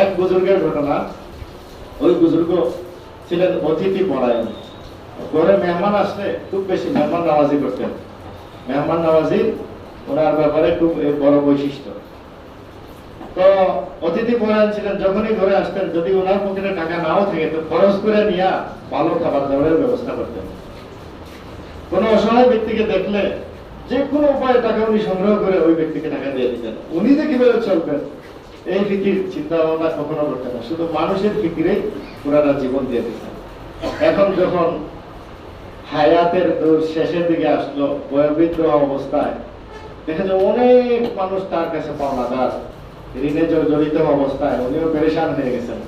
এক বুজুর্গের ঘটনা, ওই বুজুর্গ ছিলেন অতিথি পরায়ণ। ঘরে মেহমান আসলে খুব বেশি মেহমান নামাজি করতেন। মেহমান নামাজি ওনার ব্যাপারে খুব বড় বৈশিষ্ট্য। তো অতিথি পরায়ণ ছিলেন, যখনই ঘরে আসতেন, যদি ওনার পকেটে টাকা নাও থাকে, তো খরচ করে নিয়ে ভালো খাবার দাবারের ব্যবস্থা করতেন। কোনো অসহায় ব্যক্তিকে দেখলে যে কোনো উপায়ে টাকা উনি সংগ্রহ করে ওই ব্যক্তিকে টাকা দিয়ে দিতেন। উনি যে কীভাবে চলবেন? এই ফিকির চিন্তা ভাবনা কখনো করতেন না, শুধু মানুষের ফিকিরেই পুরাটা জীবন দিয়ে দিতেন এখন যখন হায়াতের শেষের দিকে আসলো বয়োবৃদ্ধ অবস্থায়, দেখা যায় অনেক মানুষ তার কাছে পাওনাদার, ঋণে জড়িত অবস্থায়, উনিও পেরেশান হয়ে গেছেন।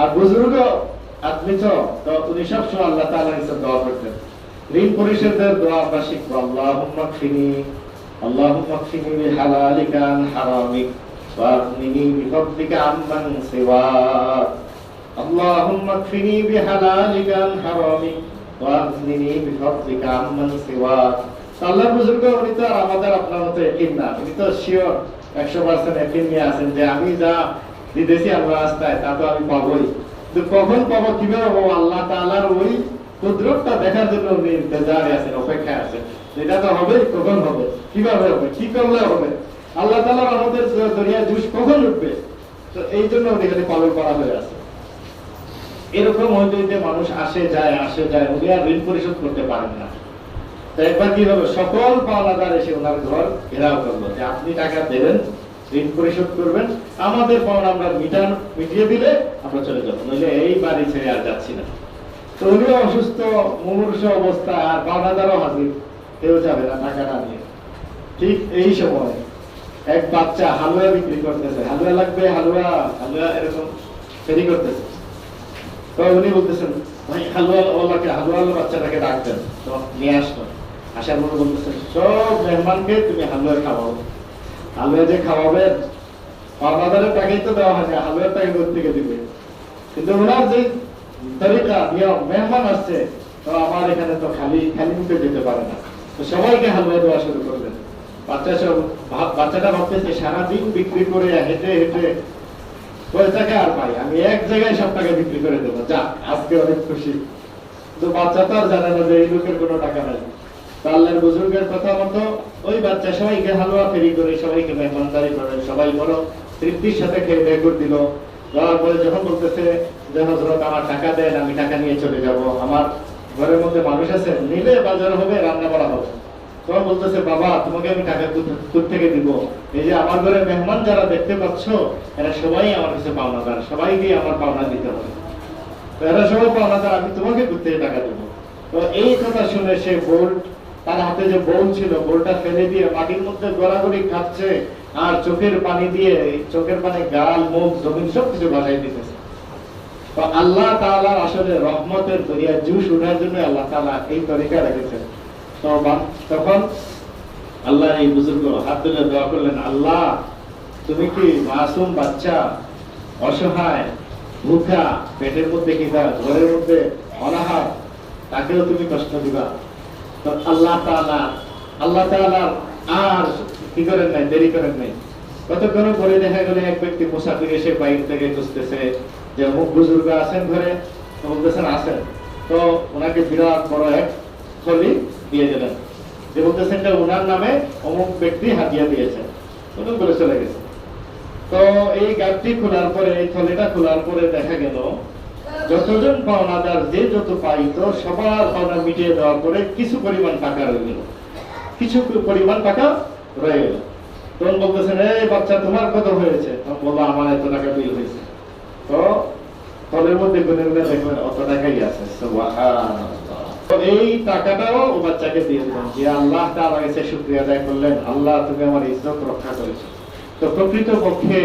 আর বুজুর্গ আদমি তো উনি সবসময় আল্লাহ তাআলার কাছে দোয়া করতেন। ঋণ পরিশোধের দোয়া আমরা শিখব, আল্লাহুম্মা কফিনি আল্লাহুম্মা কফিনি বিহালালিকা আন হারামিক। ওয়াগনিনি বিফদলিকা আম্মান সিওয়াক اللهم اكفني بحلالك عن حرامك واغنني بفضلك عمن سواك আল্লাহ বুজুর্গ উনি তো আর আমাদের আপনার মতো একিন না উনি তো শিওর একশো পার্সেন্ট একিন নিয়ে আছেন যে আমি যা দিতেছি আল্লাহ রাস্তায় তা তো আমি পাবোই কিন্তু কখন পাবো কিভাবে পাবো আল্লাহ তাআলার ওই কুদরতটা দেখার জন্য উনি ইন্তজারে আছেন অপেক্ষায় আছেন এটা তো হবে কখন হবে কিভাবে হবে কি করলে হবে আল্লাহ তাআলার আমাদের দরিয়া জুস কখন উঠবে? তো এই জন্য এখানে পালন করা হয়ে আছে। এরকম হয়তো মানুষ আসে, যায় আসে, যায়, উনি আর ঋণ পরিশোধ করতে পারেন না। তো একবার কি হবে? সকল পাওনাদার এসে ওনার ঘর ঘেরাও করল যে আপনি টাকা দেবেন, ঋণ পরিশোধ করবেন, আমাদের পাওনা আমরা মিটান, মিটিয়ে দিলে আমরা চলে যাব, নইলে এই বাড়ি ছেড়ে আর যাচ্ছি না। তো উনিও অসুস্থ, মুমূর্ষ অবস্থা আর পাওনাদারও হাজির, কেউ যাবে না টাকা না নিয়ে। ঠিক এই সময় এক বাচ্চা হালুয়া বিক্রি করতেছে। হালুয়া লাগবে, হালুয়া হালুয়া এরকম ফেরি করতেছে। তো উনি বলতেছেন, ভাই, হালুয়া ওলাকে বাচ্চাটাকে ডাকতেন তো নিয়ে আসলো। আসার পরে বলতেছেন সব মেহমানকে তুমি হালুয়া খাওয়াও। হালুয়া যে খাওয়াবেন পাওনাদারের টাকাই তো দেওয়া হয় না, হালুয়ার টাকা থেকে দিবে? কিন্তু ওনার যে তরিকা, নিয়ম, মেহমান আসছে, তো আমার এখানে তো খালি খালি মুখে যেতে পারে না। তো সবাইকে হালুয়া দেওয়া শুরু করলেন। সারাদিন বিক্রি করে হেঁটে হেঁটে। আর পাই, আমি এক জায়গায় সব টাকা বিক্রি করে দেবো। যা, আজকে অনেক খুশি। বাচ্চা তো আর জানে না যে এই লোকের কোনো টাকা নাই। বুজুর্গের কথা মতো ওই বাচ্চা সবাইকে হালুয়া ফেরি করে, সবাইকে মেহমানদারি করে, সবাই বড় তৃপ্তির সাথে খেয়ে বের করে দিল পরে যখন বলতেছে যে হজরত আমার টাকা দেন, আমি টাকা নিয়ে চলে যাব। আমার ঘরের মধ্যে মানুষ আছে, নিলে বাজার হবে, রান্না করা হবে। তখন বলতেছে, বাবা, তোমাকে আমি টাকা থেকে দিব? এই যে আমার ঘরে মেহমান যারা দেখতে পাচ্ছ, এরা সবাই আমার কাছে পাওনাদার সবাইকে আমার পাওনা দিতে হবে। এরা সবাই পাওনাদার, আমি তোমাকে থেকে টাকা দেবো? তো এই কথা শুনে সে বোল তার হাতে যে বোল ছিল, বোলটা ফেলে দিয়ে মাটির মধ্যে গড়াগড়ি খাচ্ছে আর চোখের পানি দিয়ে, চোখের পানি, গাল, মুখ, জমিন সব কিছু ভাসাই দিতেছে। তো আল্লাহ তাআলার আসলে রহমতের দরিয়া জুস উঠার জন্য আল্লাহ তাআলা এই তরিকা রেখেছেন। তখন আল্লাহ এই বুজুর্গ হাত তুলে দোয়া করলেন, আল্লাহ, তুমি কি মাসুম বাচ্চা, অসহায়, ভুখা, পেটের মধ্যে কিনা ঘরের মধ্যে অনাহার, তাকেও তুমি কষ্ট দিবা? আল্লাহ তাআলা আল্লাহ তাআলা আর কি করেন নাই, দেরি করেন নাই। কতক্ষণ পরে দেখা গেল এক ব্যক্তি মুসাফির এসে বাইরে থেকে খুঁজতেছে যে অমুক বুজুর্গ আছেন ঘরে বলতেছেন, আছেন। তো ওনাকে বিরাট বড় এক থলি দিয়ে দিলেন ওনার নামে অমুক ব্যক্তি হাতিয়া দিয়েছে চলে গেছে। তো এই খোলার পরে, এই খোলার পরে দেখা গেল, যতজন পাওনাদার যে যত পাইতো, সবার পাওনা মিটিয়ে দেওয়ার পরে কিছু পরিমাণ টাকা রয়ে গেল। কিছু পরিমাণ টাকা রয়ে গেল। তখন বলতেছেন, এই বাচ্চা, তোমার কত হয়েছে? তখন আমার এত টাকা বিল হয়েছে। তো ফলের মধ্যে গুনে গুনে দেখবেন, অত টাকাই আছে। টাকাটাও ও বাচ্চাকে দিয়ে যে আল্লাহ তার কাছে শুক্রিয়া আদায় করলেন, আল্লাহ তুমি আমার ইজ্জত রক্ষা করেছ। তো প্রকৃত পক্ষে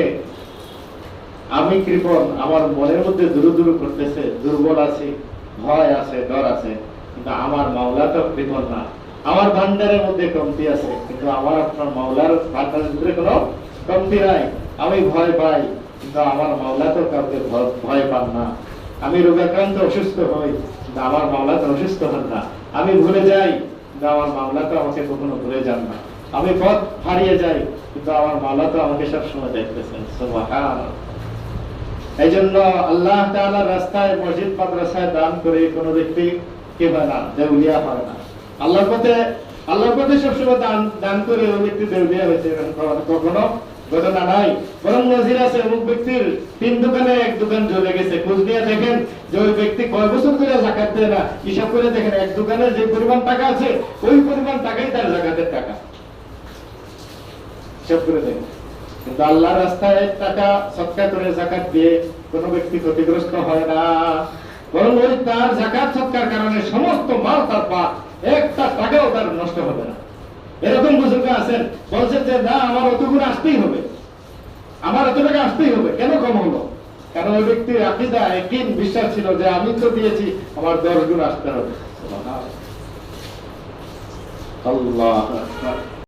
আমি কৃপণ, আমার মনের মধ্যে দুরু দুরু করতেছে, দুর্বল আছি, ভয় আছে, ডর আছে, কিন্তু আমার মাওলা তো কৃপণ না। আমার ভান্ডারের মধ্যে কমতি আছে, কিন্তু আমার আপনার মাওলার ভান্ডারের কোনো কমতি নাই। আমি ভয় পাই, কিন্তু আমার মাওলা তো কাউকে ভয় পান না। আমি রোগাক্রান্ত অসুস্থ হই আমার মাওলা তো অসুস্থ হন না। আমি ভুলে যাই, কিন্তু আমার মাওলা তো আমাকে কখনো ভুলে যান না। আমি পথ হারিয়ে যাই, কিন্তু আমার মাওলা তো আমাকে সবসময় দেখতেছেন। এই জন্য আল্লাহ তাআলার রাস্তায়, মসজিদ, মাদ্রাসায় দান করে কোনো ব্যক্তি কে হয় না, দেউলিয়া হয় না। আল্লাহর পথে আল্লাহর পথে সবসময় দান দান করে ওই ব্যক্তি দেউলিয়া হয়েছে কখনো ঘটনা নাই। বরং নজির আছে অমুক ব্যক্তির। তিন দোকানে এক দোকান জ্বলে গেছে। খোঁজ নিয়ে দেখেন যে ওই ব্যক্তি কয় বছর ধরে জাকাত দেয় না। হিসাব করে দেখেন এক দোকানে যে পরিমাণ টাকা আছে, ওই পরিমাণ টাকাই তার জাকাতের টাকা। হিসাব করে দেখেন। কিন্তু রাস্তায় টাকা সৎকার করে জাকাত দিয়ে কোনো ব্যক্তি ক্ষতিগ্রস্ত হয় না। বরং ওই তার জাকাত সৎকার কারণে সমস্ত মাল তার পা একটা টাকাও তার নষ্ট হবে না। এরকম বুজুর্গ আছেন বলছে যে, না, আমার অতগুলো আসতেই হবে। আমার এত টাকা আসতেই হবে। কেন কম হলো? কারণ ওই ব্যক্তির আকিদা একদিন বিশ্বাস ছিল যে, আমি তো দিয়েছি, আমার দশ গুণ আসতে হবে।